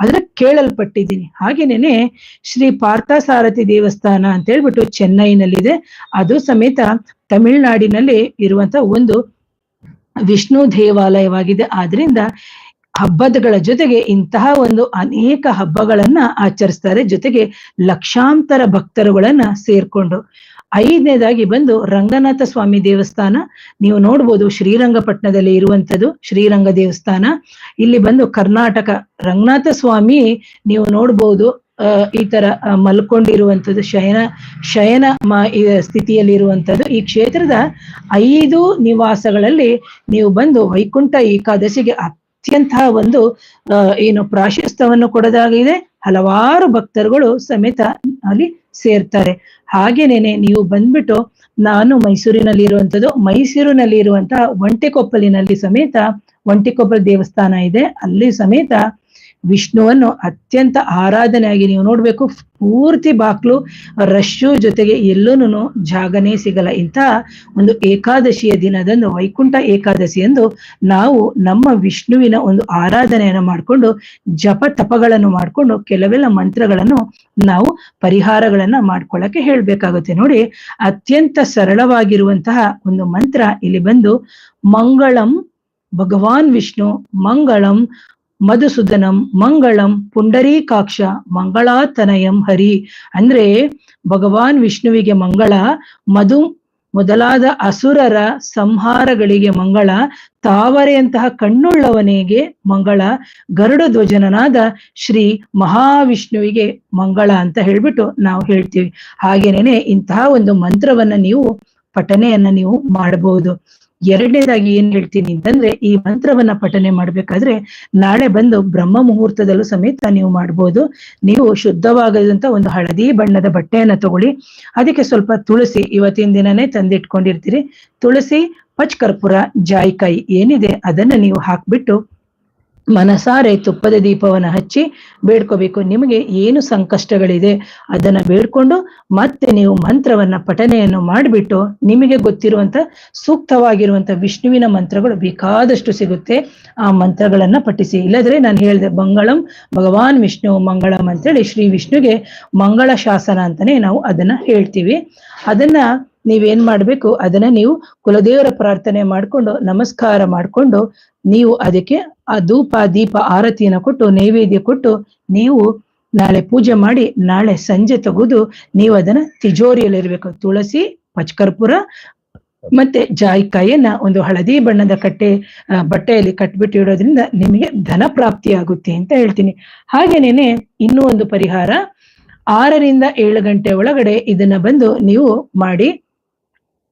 ಆದ್ರೆ ಕೇಳಲ್ಪಟ್ಟಿದ್ದೀನಿ. ಹಾಗೇನೇನೆ ಶ್ರೀ ಪಾರ್ಥಸಾರಥಿ ದೇವಸ್ಥಾನ ಅಂತ ಹೇಳ್ಬಿಟ್ಟು ಚೆನ್ನೈನಲ್ಲಿದೆ. ಅದು ಸಮೇತ ತಮಿಳ್ನಾಡಿನಲ್ಲಿ ಇರುವಂತ ಒಂದು ವಿಷ್ಣು ದೇವಾಲಯವಾಗಿದೆ. ಆದ್ರಿಂದ ಹಬ್ಬದಗಳ ಜೊತೆಗೆ ಇಂತಹ ಒಂದು ಅನೇಕ ಹಬ್ಬಗಳನ್ನ ಆಚರಿಸ್ತಾರೆ. ಜೊತೆಗೆ ಲಕ್ಷಾಂತರ ಭಕ್ತರುಗಳನ್ನ ಸೇರ್ಕೊಂಡು. ಐದನೇದಾಗಿ ಬಂದು ರಂಗನಾಥ ಸ್ವಾಮಿ ದೇವಸ್ಥಾನ. ನೀವು ನೋಡ್ಬೋದು ಶ್ರೀರಂಗಪಟ್ಟಣದಲ್ಲಿ ಇರುವಂತದ್ದು ಶ್ರೀರಂಗ ದೇವಸ್ಥಾನ. ಇಲ್ಲಿ ಬಂದು ಕರ್ನಾಟಕ ರಂಗನಾಥ ಸ್ವಾಮಿ ನೀವು ನೋಡ್ಬೋದು ಈ ತರ ಮಲ್ಕೊಂಡಿರುವಂಥದ್ದು ಶಯನ ಶಯನ ಸ್ಥಿತಿಯಲ್ಲಿ ಇರುವಂಥದ್ದು. ಈ ಕ್ಷೇತ್ರದ ಐದು ನಿವಾಸಗಳಲ್ಲಿ ನೀವು ಬಂದು ವೈಕುಂಠ ಏಕಾದಶಿಗೆ ಅತ್ಯಂತ ಒಂದು ಏನು ಪ್ರಾಶಸ್ತ್ಯವನ್ನು ಕೊಡೋದಾಗಿದೆ. ಹಲವಾರು ಭಕ್ತರುಗಳು ಸಮೇತ ಅಲ್ಲಿ ಸೇರ್ತಾರೆ. ಹಾಗೇನೇನೆ ನೀವು ಬಂದ್ಬಿಟ್ಟು ನಾನು ಮೈಸೂರಿನಲ್ಲಿ ಇರುವಂತದ್ದು ಮೈಸೂರಿನಲ್ಲಿ ಇರುವಂತಹ ಒಂಟೆಕೊಪ್ಪಲಿನಲ್ಲಿ ಸಮೇತ, ಒಂಟಿಕೊಪ್ಪಲ್ ದೇವಸ್ಥಾನ ಇದೆ. ಅಲ್ಲಿ ಸಮೇತ ವಿಷ್ಣುವನ್ನು ಅತ್ಯಂತ ಆರಾಧನೆಯಾಗಿ ನೀವು ನೋಡ್ಬೇಕು. ಪೂರ್ತಿ ಬಾಕ್ಲು ರಶ್ಯು ಜೊತೆಗೆ ಎಲ್ಲೂನು ಜಾಗನೇ ಸಿಗಲ್ಲ. ಇಂತಹ ಒಂದು ಏಕಾದಶಿಯ ದಿನದಂದು, ವೈಕುಂಠ ಏಕಾದಶಿ ಎಂದು ನಾವು ನಮ್ಮ ವಿಷ್ಣುವಿನ ಒಂದು ಆರಾಧನೆಯನ್ನು ಮಾಡಿಕೊಂಡು, ಜಪ ತಪಗಳನ್ನು ಮಾಡಿಕೊಂಡು, ಕೆಲವೆಲ್ಲ ಮಂತ್ರಗಳನ್ನು ನಾವು ಪರಿಹಾರಗಳನ್ನ ಮಾಡ್ಕೊಳ್ಳಕ್ಕೆ ಹೇಳ್ಬೇಕಾಗುತ್ತೆ. ನೋಡಿ, ಅತ್ಯಂತ ಸರಳವಾಗಿರುವಂತಹ ಒಂದು ಮಂತ್ರ ಇಲ್ಲಿ ಬಂದು, ಮಂಗಳಂ ಭಗವಾನ್ ವಿಷ್ಣು, ಮಂಗಳಂ ಮಧುಸೂದನಂ, ಮಂಗಳಂ, ಪುಂಡರೀಕಾಕ್ಷ, ಮಂಗಳಾತನಯಂ ಹರಿ. ಅಂದ್ರೆ ಭಗವಾನ್ ವಿಷ್ಣುವಿಗೆ ಮಂಗಳ, ಮಧು ಮೊದಲಾದ ಅಸುರರ ಸಂಹಾರಗಳಿಗೆ ಮಂಗಳ ತಾವರೆಯಂತಹ ಕಣ್ಣುಳ್ಳವನಿಗೆ ಮಂಗಳ, ಗರುಡ ಧ್ವಜನನಾದ ಶ್ರೀ ಮಹಾವಿಷ್ಣುವಿಗೆ ಮಂಗಳ ಅಂತ ಹೇಳ್ಬಿಟ್ಟು ನಾವು ಹೇಳ್ತೀವಿ. ಹಾಗೇನೇನೆ ಇಂತಹ ಒಂದು ಮಂತ್ರವನ್ನ ನೀವು ಪಠನೆಯನ್ನ ನೀವು ಮಾಡಬಹುದು ಎರಡನೇದಾಗಿ ಏನ್ ಹೇಳ್ತೀನಿ ಅಂತಂದ್ರೆ, ಈ ಮಂತ್ರವನ್ನ ಪಠನೆ ಮಾಡ್ಬೇಕಾದ್ರೆ, ನಾಳೆ ಬಂದು ಬ್ರಹ್ಮ ಮುಹೂರ್ತದಲ್ಲೂ ಸಮೇತ ನೀವು ಮಾಡ್ಬೋದು. ನೀವು ಶುದ್ಧವಾಗದಂತ ಒಂದು ಹಳದಿ ಬಣ್ಣದ ಬಟ್ಟೆಯನ್ನ ತಗೊಳ್ಳಿ. ಅದಕ್ಕೆ ಸ್ವಲ್ಪ ತುಳಸಿ ಇವತ್ತಿನ ದಿನನೇ ತಂದಿಟ್ಕೊಂಡಿರ್ತೀರಿ. ತುಳಸಿ, ಪಚ್ ಕರ್ಪೂರ, ಜಾಯಿಕಾಯಿ ಏನಿದೆ, ಅದನ್ನ ನೀವು ಹಾಕ್ಬಿಟ್ಟು ಮನಸಾರೆ ತುಪ್ಪದ ದೀಪವನ್ನು ಹಚ್ಚಿ ಬೇಡ್ಕೋಬೇಕು. ನಿಮಗೆ ಏನು ಸಂಕಷ್ಟಗಳಿದೆ ಅದನ್ನ ಬೇಡ್ಕೊಂಡು ಮತ್ತೆ ನೀವು ಮಂತ್ರವನ್ನ ಪಠನೆಯನ್ನು ಮಾಡಿಬಿಟ್ಟು ನಿಮಗೆ ಗೊತ್ತಿರುವಂತ ಸೂಕ್ತವಾಗಿರುವಂತ ವಿಷ್ಣುವಿನ ಮಂತ್ರಗಳು ಬೇಕಾದಷ್ಟು ಸಿಗುತ್ತೆ. ಆ ಮಂತ್ರಗಳನ್ನ ಪಠಿಸಿ. ಇಲ್ಲದ್ರೆ ನಾನು ಹೇಳಿದೆ ಮಂಗಳಂ ಭಗವಾನ್ ವಿಷ್ಣು ಮಂಗಳಂ ಅಂತೇಳಿ ಶ್ರೀ ವಿಷ್ಣುಗೆ ಮಂಗಳ ಶಾಸನ ಅಂತಾನೆ ನಾವು ಅದನ್ನ ಹೇಳ್ತೀವಿ. ಅದನ್ನ ನೀವೇನ್ ಮಾಡ್ಬೇಕು, ಅದನ್ನ ನೀವು ಕುಲದೇವರ ಪ್ರಾರ್ಥನೆ ಮಾಡ್ಕೊಂಡು, ನಮಸ್ಕಾರ ಮಾಡ್ಕೊಂಡು, ನೀವು ಅದಕ್ಕೆ ಆ ಧೂಪ, ದೀಪ, ಆರತಿಯನ್ನ ಕೊಟ್ಟು, ನೈವೇದ್ಯ ಕೊಟ್ಟು, ನೀವು ನಾಳೆ ಪೂಜೆ ಮಾಡಿ, ನಾಳೆ ಸಂಜೆ ತೆಗೆದು, ನೀವು ಅದನ್ನ ತಿಜೋರಿಯಲ್ಲಿರ್ಬೇಕು. ತುಳಸಿ, ಪಚ್ಕರ್ಪುರ ಮತ್ತೆ ಜಾಯಿಕಾಯಿಯನ್ನ ಒಂದು ಹಳದಿ ಬಣ್ಣದ ಕಟ್ಟೆ ಬಟ್ಟೆಯಲ್ಲಿ ಕಟ್ಬಿಟ್ಟು ಇಡೋದ್ರಿಂದ ನಿಮಗೆ ಧನ ಪ್ರಾಪ್ತಿ ಆಗುತ್ತೆ ಅಂತ ಹೇಳ್ತೀನಿ. ಹಾಗೇನೇನೆ, ಇನ್ನೂ ಒಂದು ಪರಿಹಾರ, ಆರರಿಂದ ಏಳು ಗಂಟೆ ಒಳಗಡೆ ಇದನ್ನ ಬಂದು ನೀವು ಮಾಡಿ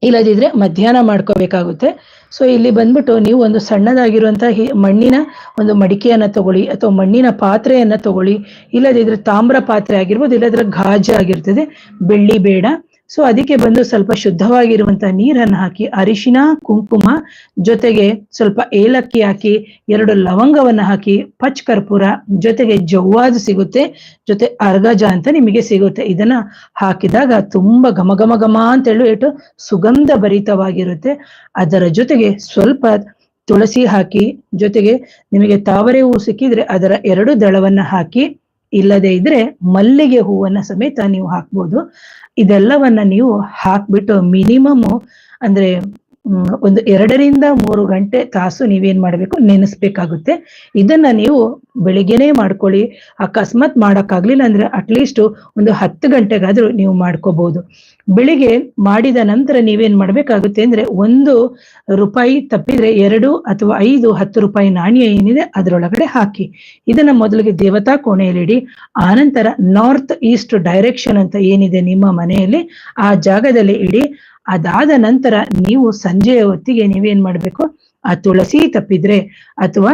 ಇಲ್ಲದಿದ್ರೆ ಮಧ್ಯಾಹ್ನ ಮಾಡ್ಕೋಬೇಕಾಗುತ್ತೆ. ಸೊ ಇಲ್ಲಿ ಬಂದ್ಬಿಟ್ಟು ನೀವು ಒಂದು ಸಣ್ಣದಾಗಿರುವಂತಹ ಮಣ್ಣಿನ ಒಂದು ಮಡಿಕೆಯನ್ನ ತಗೊಳ್ಳಿ ಅಥವಾ ಮಣ್ಣಿನ ಪಾತ್ರೆಯನ್ನ ತಗೊಳ್ಳಿ. ಇಲ್ಲದಿದ್ರೆ ತಾಮ್ರ ಪಾತ್ರೆ ಆಗಿರ್ಬೋದು ಇಲ್ಲದ್ರೆ ಗಾಜು ಆಗಿರ್ತದೆ. ಬೆಳ್ಳಿ ಬೇಡ. ಸೊ ಅದಕ್ಕೆ ಬಂದು ಸ್ವಲ್ಪ ಶುದ್ಧವಾಗಿರುವಂತಹ ನೀರನ್ನು ಹಾಕಿ, ಅರಿಶಿನ, ಕುಂಕುಮ ಜೊತೆಗೆ ಸ್ವಲ್ಪ ಏಲಕ್ಕಿ ಹಾಕಿ, ಎರಡು ಲವಂಗವನ್ನು ಹಾಕಿ, ಪಚ್ ಕರ್ಪೂರ ಜೊತೆಗೆ ಜವ್ವಾದ ಸಿಗುತ್ತೆ. ಜೊತೆ ಅರ್ಗಜ ಅಂತ ನಿಮಗೆ ಸಿಗುತ್ತೆ. ಇದನ್ನ ಹಾಕಿದಾಗ ತುಂಬಾ ಘಮ ಘಮ ಘಮ ಅಂತ ಹೇಳಿ ಸುಗಂಧ ಭರಿತವಾಗಿರುತ್ತೆ. ಅದರ ಜೊತೆಗೆ ಸ್ವಲ್ಪ ತುಳಸಿ ಹಾಕಿ, ಜೊತೆಗೆ ನಿಮಗೆ ತಾವರೆ ಹೂವು ಸಿಕ್ಕಿದ್ರೆ ಅದರ ಎರಡು ದಳವನ್ನ ಹಾಕಿ, ಇಲ್ಲದೆ ಇದ್ರೆ ಮಲ್ಲಿಗೆ ಹೂವನ್ನ ಸಮೇತ ನೀವು ಹಾಕ್ಬೋದು. ಇದೆಲ್ಲವನ್ನ ನೀವು ಹಾಕ್ಬಿಟ್ಟು ಮಿನಿಮಮ್ ಅಂದ್ರೆ ಒಂದು ಎರಡರಿಂದ ಮೂರು ಗಂಟೆ ತಾಸು ನೀವೇನ್ ಮಾಡ್ಬೇಕು? ನೆನೆಸ್ಬೇಕಾಗುತ್ತೆ. ಇದನ್ನ ನೀವು ಬೆಳಿಗ್ಗೆನೆ ಮಾಡ್ಕೊಳ್ಳಿ. ಅಕಸ್ಮಾತ್ ಮಾಡಕ್ಕಾಗ್ಲಿಲ್ಲ ಅಂದ್ರೆ ಅಟ್ಲೀಸ್ಟ್ ಒಂದು ಹತ್ತು ಗಂಟೆಗಾದ್ರೂ ನೀವು ಮಾಡ್ಕೋಬಹುದು ಬೆಳಿಗ್ಗೆ ಮಾಡಿದ ನಂತರ ನೀವೇನ್ ಮಾಡ್ಬೇಕಾಗುತ್ತೆ ಅಂದ್ರೆ ಒಂದು ರೂಪಾಯಿ ತಪ್ಪಿದ್ರೆ ಎರಡು ಅಥವಾ ಐದು, ಹತ್ತು ರೂಪಾಯಿ ನಾಣ್ಯ ಏನಿದೆ ಅದರೊಳಗಡೆ ಹಾಕಿ. ಇದನ್ನ ಮೊದಲಿಗೆ ದೇವತಾ ಕೋಣೆಯಲ್ಲಿಡಿ. ಆನಂತರ ನಾರ್ತ್ ಈಸ್ಟ್ ಡೈರೆಕ್ಷನ್ ಅಂತ ಏನಿದೆ ನಿಮ್ಮ ಮನೆಯಲ್ಲಿ, ಆ ಜಾಗದಲ್ಲಿ ಇಡಿ. ಅದಾದ ನಂತರ ನೀವು ಸಂಜೆಯ ಹೊತ್ತಿಗೆ ನೀವೇನ್ ಮಾಡ್ಬೇಕು? ಆ ತುಳಸಿ ತಪ್ಪಿದ್ರೆ ಅಥವಾ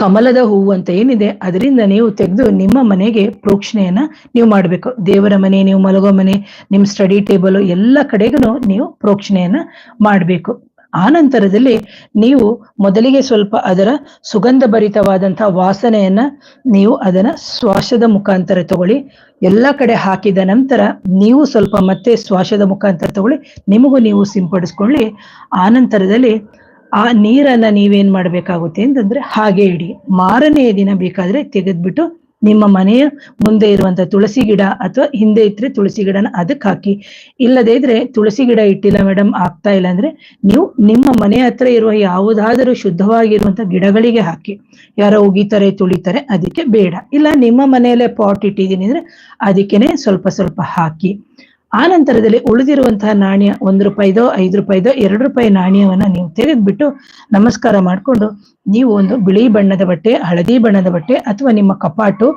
ಕಮಲದ ಹೂವು ಅಂತ ಏನಿದೆ, ಅದರಿಂದ ನೀವು ತೆಗೆದು ನಿಮ್ಮ ಮನೆಗೆ ಪ್ರೋಕ್ಷಣೆಯನ್ನ ನೀವು ಮಾಡಬೇಕು. ದೇವರ ಮನೆ, ನೀವು ಮಲಗೋ ಮನೆ, ನಿಮ್ಮ ಸ್ಟಡಿ ಟೇಬಲ್ ಎಲ್ಲ ಕಡೆಗೂ ನೀವು ಪ್ರೋಕ್ಷಣೆಯನ್ನ ಮಾಡಬೇಕು. ಆ ನಂತರದಲ್ಲಿ ನೀವು ಮೊದಲಿಗೆ ಸ್ವಲ್ಪ ಅದರ ಸುಗಂಧ ಭರಿತವಾದಂತಹ ವಾಸನೆಯನ್ನ ನೀವು ಅದನ್ನ ಶ್ವಾಸದ ಮುಖಾಂತರ ತಗೊಳ್ಳಿ. ಎಲ್ಲ ಕಡೆ ಹಾಕಿದ ನಂತರ ನೀವು ಸ್ವಲ್ಪ ಮತ್ತೆ ಶ್ವಾಸದ ಮುಖಾಂತರ ತಗೊಳ್ಳಿ. ನಿಮಗೂ ನೀವು ಸಿಂಪಡಿಸ್ಕೊಳ್ಳಿ. ಆನಂತರದಲ್ಲಿ ನಂತರದಲ್ಲಿ ಆ ನೀರನ್ನ ನೀವೇನ್ ಮಾಡ್ಬೇಕಾಗುತ್ತೆ ಅಂತಂದ್ರೆ ಹಾಗೆ ಇಡಿ. ಮಾರನೆಯ ದಿನ ಬೇಕಾದ್ರೆ ತೆಗೆದ್ಬಿಟ್ಟು ನಿಮ್ಮ ಮನೆಯ ಮುಂದೆ ಇರುವಂತ ತುಳಸಿ ಗಿಡ ಅಥವಾ ಹಿಂದೆ ಇದ್ರೆ ತುಳಸಿ ಗಿಡನ ಅದಕ್ಕೆ ಹಾಕಿ. ಇಲ್ಲದೇ ಇದ್ರೆ ತುಳಸಿ ಗಿಡ ಇಟ್ಟಿಲ್ಲ ಮೇಡಮ್ ಆಗ್ತಾ ಇಲ್ಲ ಅಂದ್ರೆ ನೀವು ನಿಮ್ಮ ಮನೆ ಹತ್ರ ಇರುವ ಯಾವುದಾದರೂ ಶುದ್ಧವಾಗಿರುವಂತ ಗಿಡಗಳಿಗೆ ಹಾಕಿ. ಯಾರೋ ಉಗಿತಾರೆ, ತುಳಿತಾರೆ, ಅದಕ್ಕೆ ಬೇಡ. ಇಲ್ಲ, ನಿಮ್ಮ ಮನೆಯಲ್ಲೇ ಪಾಟ್ ಇಟ್ಟಿದ್ದೀನಿ ಅಂದ್ರೆ ಅದಕ್ಕೇನೆ ಸ್ವಲ್ಪ ಸ್ವಲ್ಪ ಹಾಕಿ. ಆ ನಂತರದಲ್ಲಿ ಉಳಿದಿರುವಂತಹ ನಾಣ್ಯ ಒಂದು ರೂಪಾಯಿದೋ, ಐದು ರೂಪಾಯಿದೋ, ಎರಡು ರೂಪಾಯಿ ನಾಣ್ಯವನ್ನ ನೀವು ತೆಗೆದ್ಬಿಟ್ಟು ನಮಸ್ಕಾರ ಮಾಡ್ಕೊಂಡು ನೀವು ಒಂದು ಬಿಳಿ ಬಣ್ಣದ ಬಟ್ಟೆ, ಹಳದಿ ಬಣ್ಣದ ಬಟ್ಟೆ ಅಥವಾ ನಿಮ್ಮ ಕಪಾಟು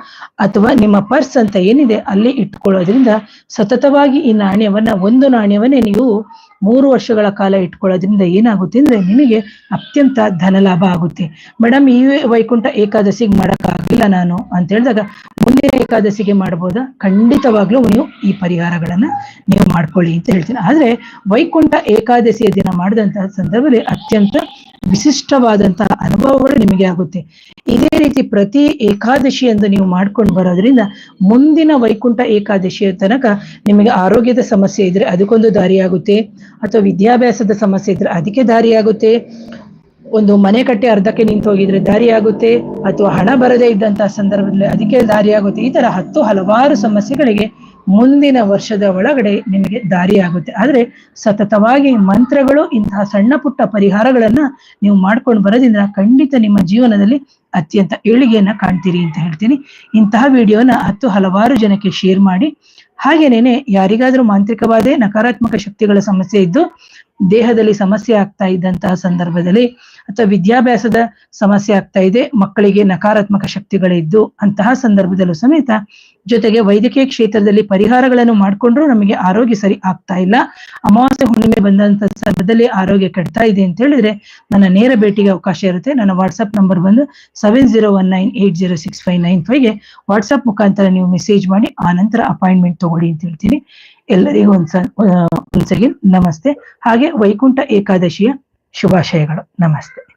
ಅಥವಾ ನಿಮ್ಮ ಪರ್ಸ್ ಅಂತ ಏನಿದೆ ಅಲ್ಲಿ ಇಟ್ಕೊಳ್ಳೋದ್ರಿಂದ ಸತತವಾಗಿ ಈ ನಾಣ್ಯವನ್ನ, ಒಂದು ನಾಣ್ಯವನ್ನೇ ನೀವು ಮೂರು ವರ್ಷಗಳ ಕಾಲ ಇಟ್ಕೊಳ್ಳೋದ್ರಿಂದ ಏನಾಗುತ್ತೆ ಅಂದ್ರೆ ನಿಮಗೆ ಅತ್ಯಂತ ಧನಲಾಭ ಆಗುತ್ತೆ. ಮೇಡಮ್ ಈ ವೈಕುಂಠ ಏಕಾದಶಿಗೆ ಮಾಡಕ್ಕಾಗಿಲ್ಲ ನಾನು ಅಂತ ಹೇಳಿದಾಗ ಮುಂದಿನ ಏಕಾದಶಿಗೆ ಮಾಡ್ಬೋದಾ? ಖಂಡಿತವಾಗ್ಲೂ ನೀವು ಈ ಪರಿಹಾರಗಳನ್ನ ನೀವು ಮಾಡ್ಕೊಳ್ಳಿ ಅಂತ ಹೇಳ್ತೀನಿ. ಆದ್ರೆ ವೈಕುಂಠ ಏಕಾದಶಿಯ ದಿನ ಮಾಡಿದಂತಹ ಸಂದರ್ಭದಲ್ಲಿ ಅತ್ಯಂತ ವಿಶಿಷ್ಟವಾದಂತಹ ಅನುಭವಗಳು ನಿಮಗೆ ಆಗುತ್ತೆ. ಇದೇ ರೀತಿ ಪ್ರತಿ ಏಕಾದಶಿ ಎಂದು ನೀವು ಮಾಡ್ಕೊಂಡು ಬರೋದ್ರಿಂದ ಮುಂದಿನ ವೈಕುಂಠ ಏಕಾದಶಿಯ ತನಕ ನಿಮಗೆ ಆರೋಗ್ಯದ ಸಮಸ್ಯೆ ಇದ್ರೆ ಅದಕ್ಕೊಂದು ದಾರಿಯಾಗುತ್ತೆ ಅಥವಾ ವಿದ್ಯಾಭ್ಯಾಸದ ಸಮಸ್ಯೆ ಇದ್ರೆ ಅದಕ್ಕೆ ದಾರಿಯಾಗುತ್ತೆ ಒಂದು ಮನೆ ಕಟ್ಟಿ ಅರ್ಧಕ್ಕೆ ನಿಂತು ಹೋಗಿದ್ರೆ ದಾರಿಯಾಗುತ್ತೆ ಅಥವಾ ಹಣ ಬರದೇ ಇದ್ದಂತಹ ಸಂದರ್ಭದಲ್ಲಿ ಅದಕ್ಕೆ ದಾರಿಯಾಗುತ್ತೆ ಈ ತರ ಹತ್ತು ಹಲವಾರು ಸಮಸ್ಯೆಗಳಿಗೆ ಮುಂದಿನ ವರ್ಷದ ಒಳಗಡೆ ನಿಮಗೆ ದಾರಿಯಾಗುತ್ತೆ. ಆದ್ರೆ ಸತತವಾಗಿ ಮಂತ್ರಗಳು, ಇಂತಹ ಸಣ್ಣ ಪುಟ್ಟ ಪರಿಹಾರಗಳನ್ನ ನೀವು ಮಾಡ್ಕೊಂಡು ಬರೋದ್ರಿಂದ ಖಂಡಿತ ನಿಮ್ಮ ಜೀವನದಲ್ಲಿ ಅತ್ಯಂತ ಏಳಿಗೆಯನ್ನ ಕಾಣ್ತೀರಿ ಅಂತ ಹೇಳ್ತೀನಿ. ಇಂತಹ ವಿಡಿಯೋನ ಹತ್ತು ಹಲವಾರು ಜನಕ್ಕೆ ಶೇರ್ ಮಾಡಿ. ಹಾಗೇನೇನೆ ಯಾರಿಗಾದ್ರೂ ಮಾಂತ್ರಿಕವಾದೇ ನಕಾರಾತ್ಮಕ ಶಕ್ತಿಗಳ ಸಮಸ್ಯೆ ಇದ್ದು ದೇಹದಲ್ಲಿ ಸಮಸ್ಯೆ ಆಗ್ತಾ ಇದ್ದಂತಹ ಸಂದರ್ಭದಲ್ಲಿ ಅಥವಾ ವಿದ್ಯಾಭ್ಯಾಸದ ಸಮಸ್ಯೆ ಆಗ್ತಾ ಇದೆ, ಮಕ್ಕಳಿಗೆ ನಕಾರಾತ್ಮಕ ಶಕ್ತಿಗಳಿದ್ದು ಅಂತಹ ಸಂದರ್ಭದಲ್ಲೂ ಸಮೇತ ಜೊತೆಗೆ ವೈದ್ಯಕೀಯ ಕ್ಷೇತ್ರದಲ್ಲಿ ಪರಿಹಾರಗಳನ್ನು ಮಾಡಿಕೊಂಡ್ರು ನಮಗೆ ಆರೋಗ್ಯ ಸರಿ ಆಗ್ತಾ ಇಲ್ಲ. ಅಮಾವಾಸ್ಯೆ ಹುಣ್ಣಿಮೆ ಬಂದಂತ ಸಂದರ್ಭದಲ್ಲಿ ಆರೋಗ್ಯ ಕೆಡ್ತಾ ಇದೆ ಅಂತ ಹೇಳಿದ್ರೆ ನನ್ನ ನೇರ ಭೇಟಿಗೆ ಅವಕಾಶ ಇರುತ್ತೆ. ನನ್ನ ವಾಟ್ಸ್ಆಪ್ ನಂಬರ್ ಬಂದು seven zero one nine eight zero six five nine ಫೈವ್ಗೆ WhatsApp ಮುಖಾಂತರ ನೀವು ಮೆಸೇಜ್ ಮಾಡಿ, ಆ ನಂತರ ಅಪಾಯಿಂಟ್ಮೆಂಟ್ ತಗೊಳ್ಳಿ ಅಂತ ಹೇಳ್ತೀನಿ. ಎಲ್ಲರಿಗೂ ಒಂದ್ಸ ಒಂದ್ಸಗಿ ನಮಸ್ತೆ. ಹಾಗೆ ವೈಕುಂಠ ಏಕಾದಶಿಯ ಶುಭಾಶಯಗಳು. ನಮಸ್ತೆ.